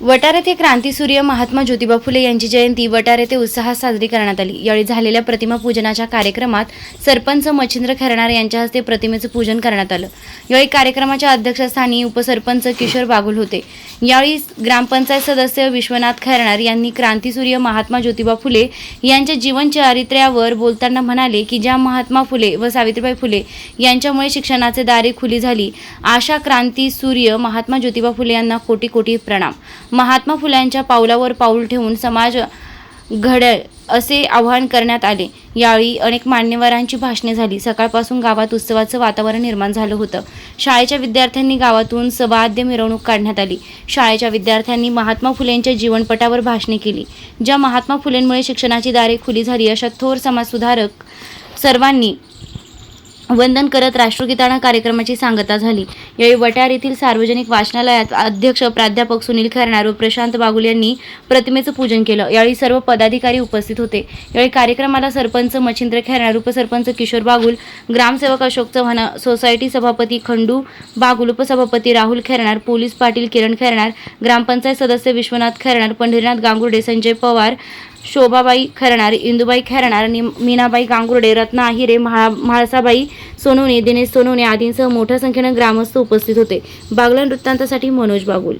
वटार येथे क्रांतीसूर्य महात्मा ज्योतिबा फुले यांची जयंती वटार येथे उत्साहात साजरी करण्यात आली. यावेळी झालेल्या प्रतिमा पूजनाच्या कार्यक्रमात सरपंच मच्छिंद्र खरणार यांच्या हस्ते प्रतिमेचं पूजन करण्यात आलं. यावेळी कार्यक्रमाच्या अध्यक्षस्थानी उपसरपंच किशोर बागुल होते. यावेळी ग्रामपंचायत सदस्य विश्वनाथ खैरणार यांनी क्रांतीसूर्य महात्मा ज्योतिबा फुले यांच्या जीवन चारित्र्यावर बोलताना म्हणाले की ज्या महात्मा फुले व सावित्रीबाई फुले यांच्यामुळे शिक्षणाचे दारे खुली झाली आशा क्रांती सूर्य महात्मा ज्योतिबा फुले यांना कोटी कोटी प्रणाम. महात्मा फुल्यांच्या पावलावर पाऊल ठेवून समाज घडेल असे आवाहन करण्यात आले. यावेळी अनेक मान्यवरांची भाषणे झाली. सकाळपासून गावात उत्सवाचं वातावरण निर्माण झालं होतं. शाळेच्या विद्यार्थ्यांनी गावातून सवाद्य मिरवणूक काढण्यात आली. शाळेच्या विद्यार्थ्यांनी महात्मा फुलेंच्या जीवनपटावर भाषणे केली. ज्या महात्मा फुलेंमुळे शिक्षणाची दारे खुली झाली अशा थोर समाजसुधारक सर्वांनी वंदन करत राष्ट्रगीताना कार्यक्रमाची सांगता झाली. यावेळी वटार येथील सार्वजनिक वाचनालयात अध्यक्ष प्राध्यापक सुनील खैरणार व प्रशांत बागुल यांनी प्रतिमेचं पूजन केलं. यावेळी सर्व पदाधिकारी उपस्थित होते. यावेळी कार्यक्रमाला सरपंच मच्छिंद्र खैरणार उपसरपंच किशोर बागुल ग्रामसेवक अशोक चव्हाण सोसायटी सभापती खंडू बागुल उपसभापती राहुल खैरणार पोलीस पाटील किरण खैरणार ग्रामपंचायत सदस्य विश्वनाथ खैरणार पंढरीनाथ गांगुर्डे संजय पवार शोभाबाई खरणार इंदुबाई खरणार आणि मीनाबाई गांगुर्डे रत्ना आहिरे म्हा म्हाळसाबाई सोनवणे दिनेश सोनवणे आदींसह मोठ्या संख्येनं ग्रामस्थ उपस्थित होते. बागलन वृत्तांतासाठी मनोज बागुल